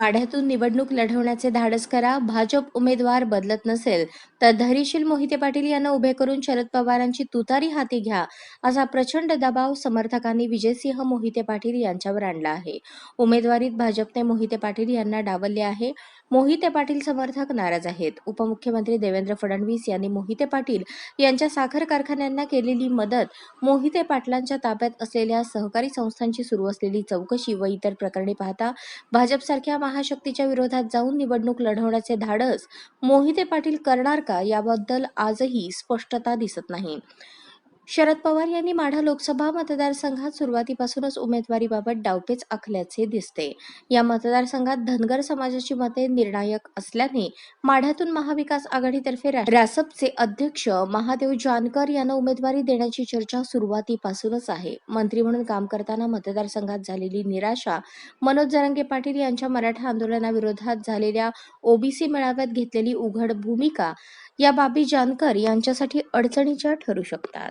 माढ्यातून निवडणूक लढवण्याचे धाडस करा. भाजप उमेदवार बदलत नसेल तर धैर्यशील मोहिते पाटील यांना उभे करून शरद पवारांची तुतारी हाती घ्या असा प्रचंड दबाव समर्थकांनी विजयसिंह मोहिते पाटील यांच्यावर आणला आहे. उमेदवारीत भाजपने मोहिते पाटील यांना डावलले आहे. मोहिते पाटील समर्थक नाराज आहेत. उपमुख्यमंत्री देवेंद्र फडणवीस यांनी मोहिते पाटील यांच्या साखर कारखान्यांना केलेली मदत मोहिते पाटलांच्या ताब्यात असलेल्या सहकारी संस्थांची सुरू असलेली चौकशी व इतर प्रकरणे पाहता भाजपसारख्या महाशक्तीच्या विरोधात जाऊन निवडणूक लढवण्याचे धाडस मोहिते पाटील करणार का याबद्दल आजही स्पष्टता दिसत नाही. शरद पवार यांनी माढा लोकसभा मतदारसंघात सुरुवातीपासूनच उमेदवारीबाबत डावपेच आखल्याचे दिसते. या मतदारसंघात धनगर समाजाची मते निर्णायक असल्याने माढ्यातून महाविकास आघाडीतर्फे रासपचे अध्यक्ष महादेव जानकर यांना उमेदवारी देण्याची चर्चा सुरुवातीपासूनच आहे. मंत्री म्हणून काम करताना मतदारसंघात झालेली निराशा मनोज जरांगे पाटील यांच्या मराठा आंदोलनाविरोधात झालेल्या ओबीसी मेळाव्यात घेतलेली उघड भूमिका या बाबी जानकर यांच्यासाठी अडचणीच्या ठरू शकतात.